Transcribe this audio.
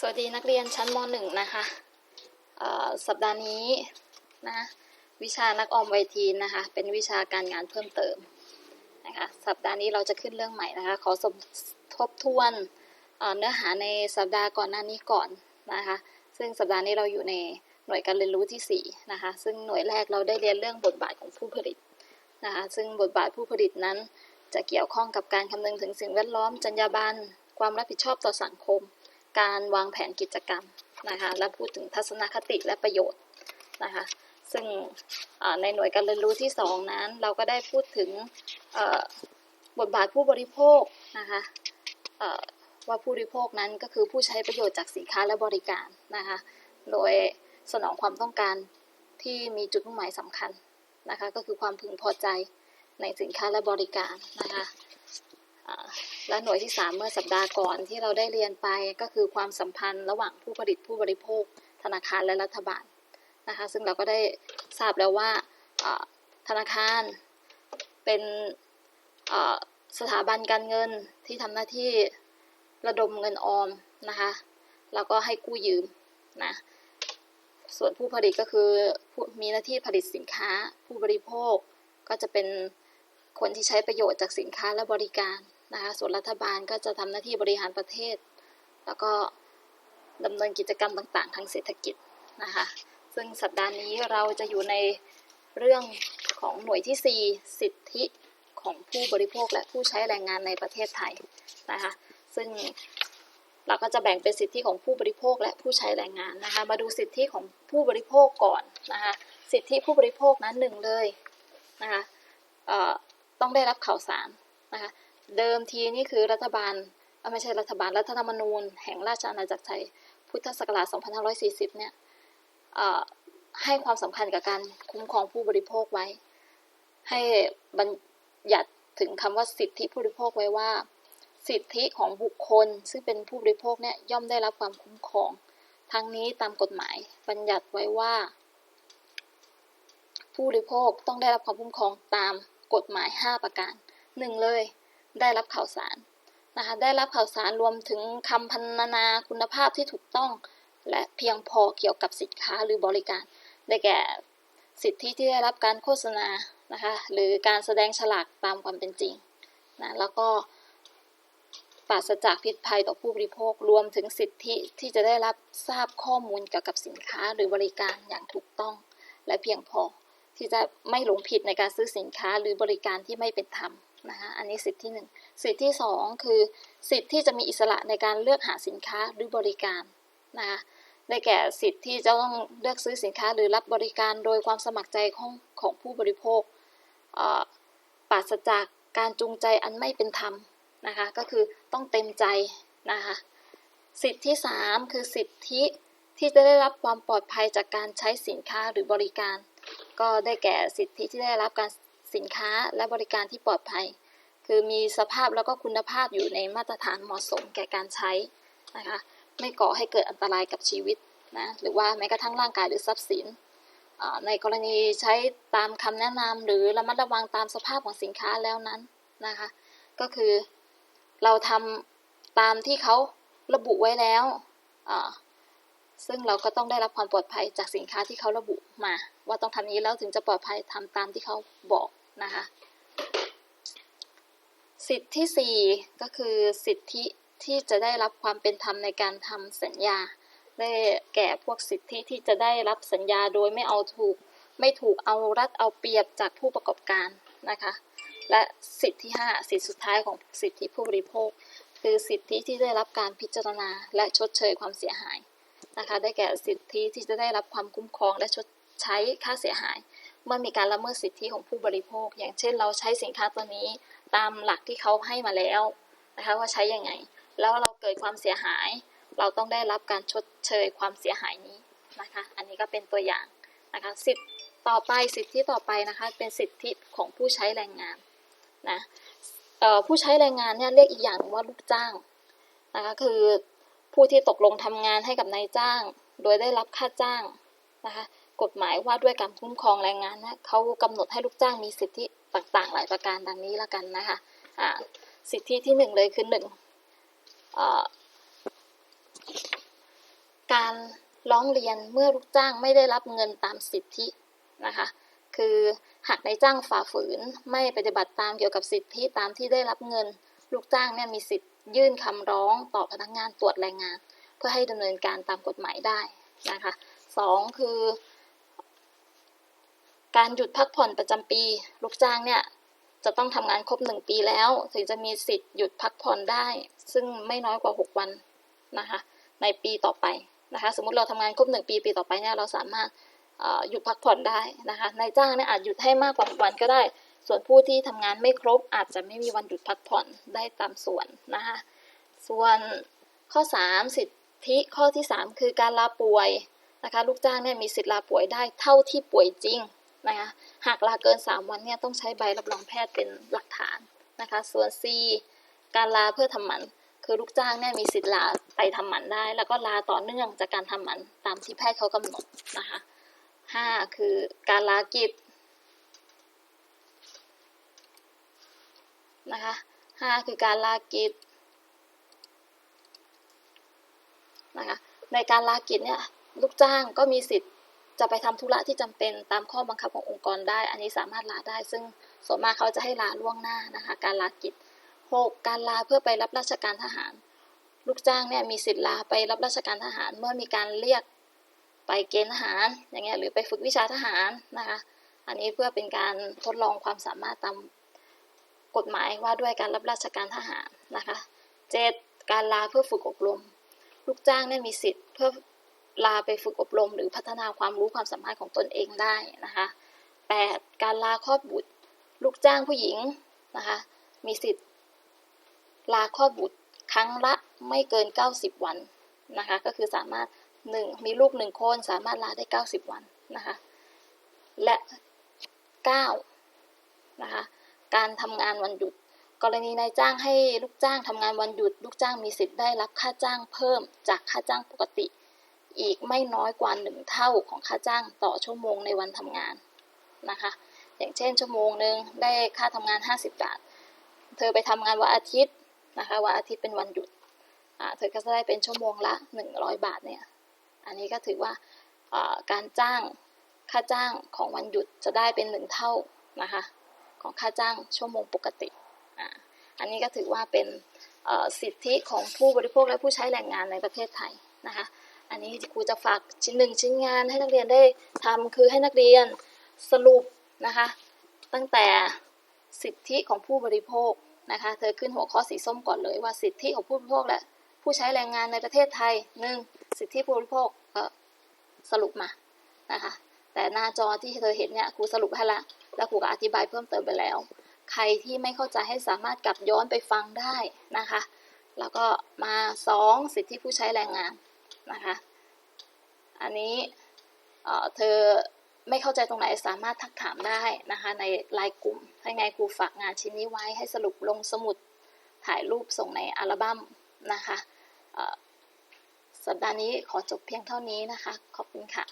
สวัสดีนักเรียนชั้นม .1 นะคะสัปดาห์นี้นะวิชานักออมไวทีนนะคะ เป็นวิชาการงานเพิ่มเติมนะคะสัปดาห์นี้เราจะขึ้นเรื่องใหม่นะคะ ขอสมทบทวนเอ่อเนื้อหาในสัปดาห์ก่อนหน้านี้ก่อนนะคะ ซึ่งสัปดาห์นี้เราอยู่ในหน่วยการเรียนรู้ที่4นะคะ ซึ่งหน่วยแรกเราได้เรียนเรื่องบทบาทของผู้ผลิตนะคะ ซึ่งบทบาทผู้ผลิตนั้นจะเกี่ยวข้องกับการคำนึงถึงสิ่งแวดล้อมจรรยาบรรณความรับผิดชอบต่อสังคม การวางแผนกิจกรรมนะคะและพูดถึงทัศนคติและประโยชน์นะคะซึ่งในหน่วยการเรียนรู้ที่ 2 นั้น เราก็ได้พูดถึงบทบาทผู้บริโภคนะคะว่าผู้บริโภคนั้นก็คือผู้ใช้ประโยชน์จากสินค้าและบริการนะคะโดยสนองความต้องการที่มีจุดมุ่งหมายสำคัญนะคะก็คือความพึงพอใจในสินค้าและบริการนะคะ และหน่วยที่ 3 เมื่อสัปดาห์ก่อนที่เราได้เรียนไปก็คือความสัมพันธ์ระหว่างผู้ผลิตผู้บริโภค ธนาคารและรัฐบาลนะคะซึ่งเราก็ได้ทราบแล้วว่าธนาคารเป็นสถาบันการเงินที่ทำหน้าที่ระดมเงินออมนะคะแล้วก็ให้กู้ยืมนะส่วนผู้ผลิตก็คือมีหน้าที่ผลิตสินค้าผู้บริโภค ก็จะเป็นคนที่ใช้ประโยชน์จากสินค้าและบริการ นะคะส่วนรัฐบาลก็จะทำหน้าที่บริหารประเทศ แล้วก็ดำเนินกิจกรรมต่างๆ ทางเศรษฐกิจนะคะ ซึ่งสัปดาห์นี้เราจะอยู่ในเรื่องของหน่วยที่ 4 สิทธิของผู้บริโภคและผู้ใช้แรงงานในประเทศไทยนะคะ ซึ่งเราก็จะแบ่งเป็นสิทธิของผู้บริโภคและผู้ใช้แรงงานนะคะ มาดูสิทธิของผู้บริโภคก่อนนะคะ สิทธิผู้บริโภคนั้นหนึ่งเลยนะคะต้องได้รับข่าวสารนะคะ เดิมทีนี่คือรัฐบาลไม่ใช่รัฐบาลรัฐธรรมนูญ แห่งราชอาณาจักรไทย พุทธศักราช 2540 เนี่ยเอ่อให้ความสำคัญกับการคุ้มครองผู้บริโภคไว้ ให้บัญญัติถึงคำว่าสิทธิผู้บริโภคไว้ว่า สิทธิของบุคคล ซึ่งเป็นผู้บริโภคเนี่ยย่อมได้รับความคุ้มครอง ทั้งนี้ตามกฎหมายบัญญัติไว้ว่า ผู้บริโภคต้องได้รับความคุ้มครองตามกฎหมาย 5 ประการหนึ่งเลย ได้รับข่าวสารนะคะได้รับข่าวสารรวมถึงคำพันนาคุณภาพที่ถูกต้อง และเพียงพอเกี่ยวกับสินค้าหรือบริการ ได้แก่สิทธิที่ได้รับการโฆษณานะคะหรือการแสดงฉลากตามความเป็นจริงนะแล้วก็ปราศจากพิษภัยต่อผู้บริโภครวมถึงสิทธิที่จะได้รับทราบข้อมูลเกี่ยวกับสินค้าหรือบริการอย่างถูกต้อง และเพียงพอที่จะไม่หลงผิดในการซื้อสินค้าหรือบริการที่ไม่เป็นธรรม นะคะอันนี้สิทธิที่หนึ่งสิทธิที่สองคือสิทธิที่จะมีอิสระในการเลือกหาสินค้าหรือบริการนะคะได้แก่สิทธิที่จะต้องเลือกซื้อสินค้าหรือรับบริการโดยความสมัครใจของของผู้บริโภคเอ่อปราศจากการจูงใจอันไม่เป็นธรรมนะคะก็คือต้องเต็มใจนะคะสิทธิที่สามคือสิทธิที่จะได้รับความปลอดภัยจากการใช้สินค้าหรือบริการ ก็ได้แก่สิทธิที่ได้รับการ สินค้าและบริการที่ปลอดภัย คือมีสภาพแล้วก็คุณภาพอยู่ในมาตรฐานเหมาะสมแก่การใช้นะคะไม่ก่อให้เกิดอันตรายกับชีวิตนะหรือว่าแม้กระทั่งร่างกายหรือทรัพย์สิน ในกรณีใช้ตามคำแนะนำหรือระมัดระวังตามสภาพของสินค้าแล้วนั้นนะคะก็คือเราทำตามที่เขาระบุไว้แล้ว ซึ่งเราก็ต้องได้รับความปลอดภัยจากสินค้าที่เขาระบุมา ว่าต้องทำนี้แล้วถึงจะปลอดภัยทำตามที่เขาบอก นะคะ สิทธิที่สี่ก็คือสิทธิที่จะได้รับความเป็นธรรมในการทำสัญญา ได้แก่พวกสิทธิที่จะได้รับสัญญาโดยไม่เอาถูก ไม่ถูกเอารัดเอาเปรียบจากผู้ประกอบการนะคะ และสิทธิที่ห้าสิทธิสุดท้ายของสิทธิผู้บริโภค คือสิทธิที่ได้รับการพิจารณาและชดเชยความเสียหายนะคะ ได้แก่สิทธิที่จะได้รับความคุ้มครองและชดใช้ค่าเสียหาย เมื่อมีการละเมิดสิทธิของผู้บริโภค อย่างเช่น เราใช้สินค้าตัวนี้ตามหลักที่เขาให้มาแล้วนะคะว่าใช้ยังไง แล้วเราเกิดความเสียหาย เราต้องได้รับการชดเชยความเสียหายนี้นะคะ อันนี้ก็เป็นตัวอย่างนะคะสิทธิต่อไปสิทธิต่อไปนะคะเป็นสิทธิของผู้ใช้แรงงานนะผู้ใช้แรงงานเนี่ยเรียกอีกอย่างว่าลูกจ้างนะคะคือผู้ที่ตกลงทำงานให้กับนายจ้าง โดยได้รับค่าจ้างนะคะ กฎหมายว่าด้วยการคุ้มครองแรงงานนะเขากำหนดให้ลูกจ้างมีสิทธิต่างๆ หลายประการดังนี้ละกันนะคะอ่าสิทธิที่หนึ่งเลยคือหนึ่งการร้องเรียนเมื่อลูกจ้างไม่ได้รับเงินตามสิทธินะคะคือหากนายจ้างฝ่าฝืนไม่ปฏิบัติตามเกี่ยวกับสิทธิตามที่ได้รับเงิน ลูกจ้างเนี่ยมีสิทธิ์ยื่นคำร้องต่อพนักงานตรวจแรงงาน เพื่อให้ดำเนินการตามกฎหมายได้นะคะสองคือ การหยุดพักผ่อนประจำปี ลูกจ้างเนี่ยจะต้องทำงานครบหนึ่งปีแล้ว ถึงจะมีสิทธิ์หยุดพักผ่อนได้ ซึ่งไม่น้อยกว่า 6 วันนะคะในปีต่อไปนะคะสมมติเราทำงานครบหนึ่งปีปีต่อไปเนี่ยเราสามารถหยุดพักผ่อนได้นะคะนายจ้างเนี่ยอาจหยุดให้มากกว่าวันก็ได้ ส่วนผู้ที่ทำงานไม่ครบอาจจะไม่มีวันหยุดพักผ่อนได้ตามส่วนนะคะส่วนข้อ 3 สิทธิข้อที่ 3 คือการลาป่วยนะคะลูกจ้างเนี่ยมีสิทธิ์ลาป่วยได้เท่าที่ป่วยจริง นะคะหากลาเกิน 3 วันเนี่ยต้องใช้ใบรับรองแพทย์เป็นหลักฐานนะคะส่วน C การลาเพื่อทำหมัน คือลูกจ้างเนี่ยมีสิทธิ์ลาไปทำหมันได้ แล้วก็ลาต่อเนื่องจากการทำหมันตามที่แพทย์เขากำหนดนะคะห้าคือการลากิจนะคะห้าคือการลากิจนะคะในการลากิจเนี่ยลูกจ้างก็มีสิทธิ์ จะไปทำธุระที่จำเป็นตามข้อบังคับขององค์กรได้ อันนี้สามารถลาได้ ซึ่งส่วนมากเขาจะให้ลาล่วงหน้านะคะ การลากิจ 6. การลาเพื่อไปรับราชการทหาร ลูกจ้างเนี่ยมีสิทธิ์ลาไปรับราชการทหารเมื่อมีการเรียกไปเกณฑ์ทหารอย่างเงี้ยหรือไปฝึกวิชาทหารนะคะ อันนี้เพื่อเป็นการทดลองความสามารถตามกฎหมายว่าด้วยการรับราชการทหารนะคะ 7. การลาเพื่อฝึกอบรม ลูกจ้างเนี่ยมีสิทธิ์เพื่อ ลาไปฝึกอบรม หรือพัฒนาความรู้ความสามารถของตนเองได้นะคะ 8. การลาคลอดบุตร ลูกจ้างผู้หญิงนะคะมีสิทธิ์ ลาคลอดบุตรครั้งละไม่เกิน 90 วันนะคะก็คือสามารถ 1 มีลูก 1 คนสามารถลาได้ 90 วันนะคะและ9นะคะการทำงานวันหยุด กรณีนายจ้างให้ลูกจ้างทำงานวันหยุด ลูกจ้างมีสิทธิ์ได้รับค่าจ้างเพิ่มจากค่าจ้างปกติ อีกไม่น้อยกว่า1เท่าของค่าจ้างต่อชั่วโมงในวันทำงานนะคะ อย่างเช่นชั่วโมงหนึ่งได้ค่าทำงาน 50 บาท เธอไปทำงานวันอาทิตย์นะคะวันอาทิตย์เป็นวันหยุดเธอก็จะได้เป็นชั่วโมงละ 100 บาทเนี่ย อันนี้ก็ถือว่าการจ้างค่าจ้างของวันหยุดจะได้เป็นหนึ่งเท่านะคะของค่าจ้างชั่วโมงปกติออันนี้ก็ถือว่าเป็นสิทธิของผู้บริโภคและผู้ใช้แรงงานในประเทศไทยนะคะ อันนี้ครูจะฝากชิ้นหนึ่งชิ้นงานให้นักเรียนได้ทำคือให้นักเรียนสรุปนะคะ ตั้งแต่สิทธิของผู้บริโภคนะคะ เธอขึ้นหัวข้อสีส้มก่อนเลยว่าสิทธิของผู้บริโภคและผู้ใช้แรงงานในประเทศไทยหนึ่งสิทธิผู้บริโภคก็สรุปมานะคะแต่หน้าจอที่เธอเห็นเนี่ยครูสรุปให้ละแล้วครูก็อธิบายเพิ่มเติมไปแล้ว ใครที่ไม่เข้าใจให้สามารถกลับย้อนไปฟังได้นะคะ แล้วก็มาสองสิทธิผู้ใช้แรงงาน นะคะ อันนี้เธอไม่เข้าใจตรงไหนสามารถทักถามได้นะคะในไลน์กลุ่ม ถ้าไงครูฝากงานชิ้นนี้ไว้ให้สรุปลงสมุดถ่ายรูปส่งในอัลบั้มนะคะสัปดาห์นี้ขอจบเพียงเท่านี้นะคะ ขอบคุณค่ะ